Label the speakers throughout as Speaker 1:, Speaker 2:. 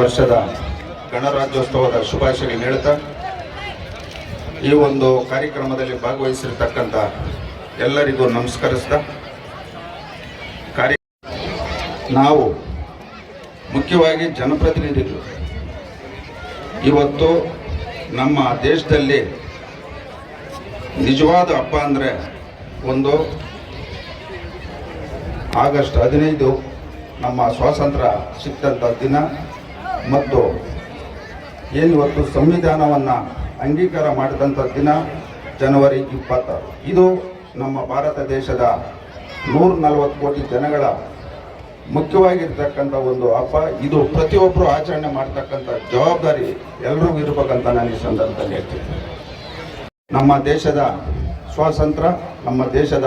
Speaker 1: ವರ್ಷದ ಗಣರಾಜ್ಯೋತ್ಸವದ ಶುಭಾಶಯ ನೀಡುತ್ತಾ, ಈ ಒಂದು ಕಾರ್ಯಕ್ರಮದಲ್ಲಿ ಭಾಗವಹಿಸಿರ್ತಕ್ಕಂಥ ಎಲ್ಲರಿಗೂ ನಮಸ್ಕರಿಸ್ತಾ, ಕಾರ್ಯ ನಾವು ಮುಖ್ಯವಾಗಿ ಜನಪ್ರತಿನಿಧಿಗಳು. ಇವತ್ತು ನಮ್ಮ ದೇಶದಲ್ಲಿ ನಿಜವಾದ ಹಬ್ಬ ಅಂದರೆ ಒಂದು ಆಗಸ್ಟ್ ಹದಿನೈದು ನಮ್ಮ ಸ್ವಾತಂತ್ರ್ಯ ಸಿಕ್ಕಂಥ ದಿನ. ಮತ್ತು ಏನಿವತ್ತು ಸಂವಿಧಾನವನ್ನು ಅಂಗೀಕಾರ ಮಾಡಿದಂಥ ದಿನ ಜನವರಿ ಇಪ್ಪತ್ತಾರು ಇದು ನಮ್ಮ ಭಾರತ ದೇಶದ ನೂರ ನಲವತ್ತು ಕೋಟಿ ಜನಗಳ ಮುಖ್ಯವಾಗಿರ್ತಕ್ಕಂಥ ಒಂದು ಹಬ್ಬ. ಇದು ಪ್ರತಿಯೊಬ್ಬರು ಆಚರಣೆ ಮಾಡ್ತಕ್ಕಂಥ ಜವಾಬ್ದಾರಿ ಎಲ್ಲರಿಗೂ ಇರಬೇಕಂತ ನಾನು ಈ ಸಂದರ್ಭದಲ್ಲಿ ಹೇಳ್ತೀನಿ. ನಮ್ಮ ದೇಶದ ಸ್ವಾತಂತ್ರ್ಯ ನಮ್ಮ ದೇಶದ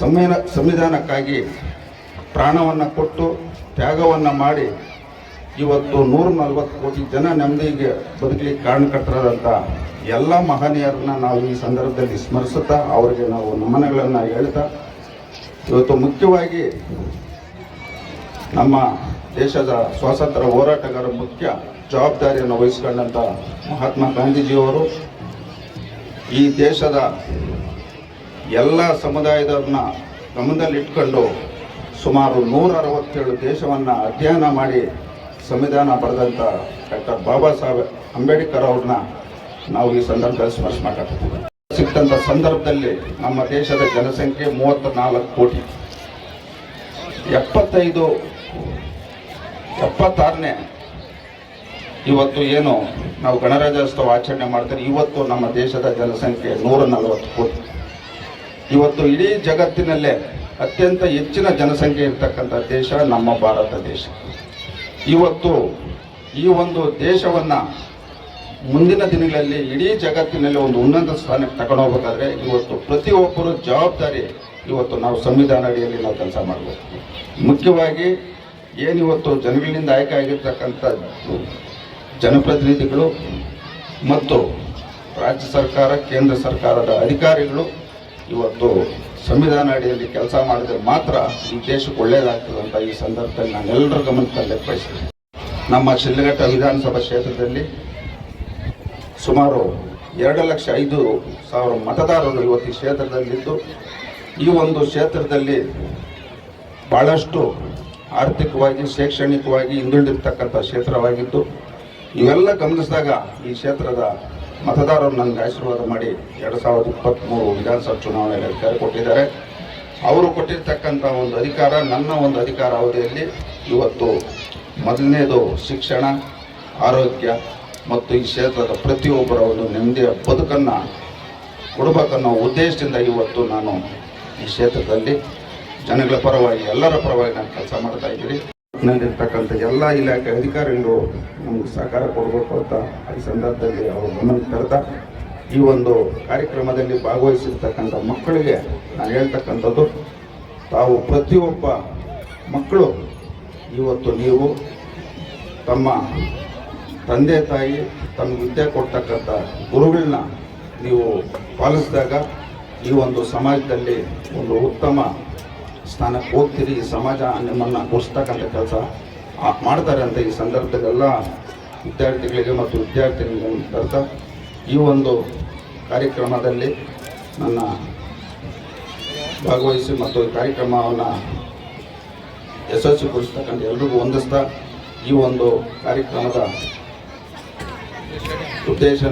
Speaker 1: ಸಂವಿಧಾನ, ಸಂವಿಧಾನಕ್ಕಾಗಿ ಪ್ರಾಣವನ್ನು ಕೊಟ್ಟು ತ್ಯಾಗವನ್ನು ಮಾಡಿ ಇವತ್ತು ನೂರ ನಲ್ವತ್ತು ಕೋಟಿ ಜನ ನೆಮ್ಮದಿಗೆ ಬದುಕಲಿಕ್ಕೆ ಕಾರಣಕರ್ತರಾದಂಥ ಎಲ್ಲ ಮಹನೀಯರನ್ನ ನಾವು ಈ ಸಂದರ್ಭದಲ್ಲಿ ಸ್ಮರಿಸುತ್ತಾ ಅವರಿಗೆ ನಾವು ನಮನಗಳನ್ನು ಹೇಳ್ತಾ, ಇವತ್ತು ಮುಖ್ಯವಾಗಿ ನಮ್ಮ ದೇಶದ ಸ್ವಾತಂತ್ರ್ಯ ಹೋರಾಟಗಾರ ಮುಖ್ಯ ಜವಾಬ್ದಾರಿಯನ್ನು ವಹಿಸಿಕೊಂಡಂತ ಮಹಾತ್ಮ ಗಾಂಧೀಜಿಯವರು, ಈ ದೇಶದ ಎಲ್ಲ ಸಮುದಾಯದವ್ರನ್ನ ಗಮನದಲ್ಲಿಟ್ಕೊಂಡು ಸುಮಾರು ನೂರ ಅರವತ್ತೇಳು ದೇಶವನ್ನು ಅಧ್ಯಯನ ಮಾಡಿ ಸಂವಿಧಾನ ಬರೆದಂಥ ಡಾಕ್ಟರ್ ಬಾಬಾ ಸಾಹೇಬ್ ಅಂಬೇಡ್ಕರ್ ಅವ್ರನ್ನ ನಾವು ಈ ಸಂದರ್ಭದಲ್ಲಿ ಸ್ಮರಿಸ್ಮಾಡ್ತೀವಿ ಸಿಕ್ಕಂಥ ಸಂದರ್ಭದಲ್ಲಿ ನಮ್ಮ ದೇಶದ ಜನಸಂಖ್ಯೆ ಮೂವತ್ತ ನಾಲ್ಕು ಕೋಟಿ. ಎಪ್ಪತ್ತೈದು, ಎಪ್ಪತ್ತಾರನೇ ಇವತ್ತು ಏನು ನಾವು ಗಣರಾಜ್ಯೋತ್ಸವ ಆಚರಣೆ ಮಾಡ್ತಾರೆ ಇವತ್ತು ನಮ್ಮ ದೇಶದ ಜನಸಂಖ್ಯೆ ನೂರ ನಲವತ್ತು ಕೋಟಿ. ಇವತ್ತು ಇಡೀ ಜಗತ್ತಿನಲ್ಲೇ ಅತ್ಯಂತ ಹೆಚ್ಚಿನ ಜನಸಂಖ್ಯೆ ಇರ್ತಕ್ಕಂಥ ದೇಶ ನಮ್ಮ ಭಾರತ ದೇಶ. ಇವತ್ತು ಈ ಒಂದು ದೇಶವನ್ನು ಮುಂದಿನ ದಿನಗಳಲ್ಲಿ ಇಡೀ ಜಗತ್ತಿನಲ್ಲಿ ಒಂದು ಉನ್ನತ ಸ್ಥಾನಕ್ಕೆ ತಗೊಂಡು ಹೋಗ್ಬೇಕಾದ್ರೆ ಇವತ್ತು ಪ್ರತಿಯೊಬ್ಬರು ಜವಾಬ್ದಾರಿ ಇವತ್ತು ನಾವು ಸಂವಿಧಾನ ಅಡಿಯಲ್ಲಿ ನಾವು ಕೆಲಸ ಮಾಡಬೇಕು ಮುಖ್ಯವಾಗಿ ಏನಿವತ್ತು ಜನಗಳಿಂದ ಆಯ್ಕೆ ಆಗಿರ್ತಕ್ಕಂಥ ಜನಪ್ರತಿನಿಧಿಗಳು ಮತ್ತು ರಾಜ್ಯ ಸರ್ಕಾರ, ಕೇಂದ್ರ ಸರ್ಕಾರದ ಅಧಿಕಾರಿಗಳು ಇವತ್ತು ಸಂವಿಧಾನ ಅಡಿಯಲ್ಲಿ ಕೆಲಸ ಮಾಡಿದ್ರೆ ಮಾತ್ರ ಈ ದೇಶಕ್ಕೆ ಒಳ್ಳೆಯದಾಗ್ತದೆ ಅಂತ ಈ ಸಂದರ್ಭದಲ್ಲಿ ನಾನೆಲ್ಲರ ಗಮನದಲ್ಲಿ ಬಯಸ್ತೀನಿ ನಮ್ಮ ಶಿಲ್ಘಟ್ಟ ವಿಧಾನಸಭಾ ಕ್ಷೇತ್ರದಲ್ಲಿ ಸುಮಾರು ಎರಡು ಲಕ್ಷ ಐದು ಸಾವಿರ ಮತದಾರರು ಇವತ್ತು ಈ ಕ್ಷೇತ್ರದಲ್ಲಿದ್ದು, ಈ ಒಂದು ಕ್ಷೇತ್ರದಲ್ಲಿ ಭಾಳಷ್ಟು ಆರ್ಥಿಕವಾಗಿ, ಶೈಕ್ಷಣಿಕವಾಗಿ ಹಿಂದುಳಿದಿರ್ತಕ್ಕಂಥ ಕ್ಷೇತ್ರವಾಗಿದ್ದು, ಇವೆಲ್ಲ ಗಮನಿಸಿದಾಗ ಈ ಕ್ಷೇತ್ರದ ಮತದಾರರು ನನಗೆ ಆಶೀರ್ವಾದ ಮಾಡಿ ಎರಡು ಸಾವಿರದ ಇಪ್ಪತ್ತ್ಮೂರು ವಿಧಾನಸಭಾ ಚುನಾವಣೆಯಲ್ಲಿ ಅಧಿಕಾರ ಕೊಟ್ಟಿದ್ದಾರೆ. ಅವರು ಕೊಟ್ಟಿರ್ತಕ್ಕಂಥ ಒಂದು ಅಧಿಕಾರ, ನನ್ನ ಒಂದು ಅಧಿಕಾರ ಅವಧಿಯಲ್ಲಿ ಇವತ್ತು ಮೊದಲನೇದು ಶಿಕ್ಷಣ, ಆರೋಗ್ಯ ಮತ್ತು ಈ ಕ್ಷೇತ್ರದ ಪ್ರತಿಯೊಬ್ಬರ ಒಂದು ನೆಮ್ಮದಿಯ ಬದುಕನ್ನು, ಕೊಡಬೇಕನ್ನೋ ಉದ್ದೇಶದಿಂದ ಇವತ್ತು ನಾನು ಈ ಕ್ಷೇತ್ರದಲ್ಲಿ ಜನಗಳ ಪರವಾಗಿ, ಎಲ್ಲರ ಪರವಾಗಿ ನಾನು ಕೆಲಸ ಮಾಡ್ತಾ ಇದ್ದೀನಿ. ನಲ್ಲಿರ್ತಕ್ಕಂಥ ಎಲ್ಲ ಇಲಾಖೆ ಅಧಿಕಾರಿಗಳು ನಮ್ಗೆ ಸಹಕಾರ ಕೊಡಬೇಕು ಅಂತ ಈ ಸಂದರ್ಭದಲ್ಲಿ ಅವರು ಗಮನಕ್ಕೆ ತರ್ತಾ, ಈ ಒಂದು ಕಾರ್ಯಕ್ರಮದಲ್ಲಿ ಭಾಗವಹಿಸಿರ್ತಕ್ಕಂಥ ಮಕ್ಕಳಿಗೆ ನಾನು ಹೇಳ್ತಕ್ಕಂಥದ್ದು, ತಾವು ಪ್ರತಿಯೊಬ್ಬ ಮಕ್ಕಳು, ಇವತ್ತು ನೀವು ತಮ್ಮ ತಂದೆ, ತಾಯಿ ತಮ್ಮ ವಿದ್ಯೆ ಕೊಡ್ತಕ್ಕಂಥ ಗುರುಗಳನ್ನ ನೀವು ಪಾಲಿಸಿದಾಗ ಈ ಒಂದು ಸಮಾಜದಲ್ಲಿ ಒಂದು ಉತ್ತಮ ಸ್ಥಾನಕ್ಕೆ ಹೋಗ್ತೀರಿ ಈ ಸಮಾಜ ನಿಮ್ಮನ್ನು ಕೊಡಿಸ್ತಕ್ಕಂಥ ಕೆಲಸ ಮಾಡ್ತಾರೆ ಅಂತ ಈ ಸಂದರ್ಭದಲ್ಲೆಲ್ಲ ವಿದ್ಯಾರ್ಥಿಗಳಿಗೆ ಮತ್ತು ವಿದ್ಯಾರ್ಥಿನಿಗಳಿಗೆ ಅರ್ಥ ಈ ಒಂದು ಕಾರ್ಯಕ್ರಮದಲ್ಲಿ ನನ್ನ ಭಾಗವಹಿಸಿ ಮತ್ತು ಈ ಕಾರ್ಯಕ್ರಮವನ್ನು ಯಶಸ್ವಿಗೊಳಿಸ್ತಕ್ಕಂಥ ಎಲ್ರಿಗೂ ಹೊಂದಿಸ್ತಾ ಈ ಒಂದು ಕಾರ್ಯಕ್ರಮದ ಉದ್ದೇಶ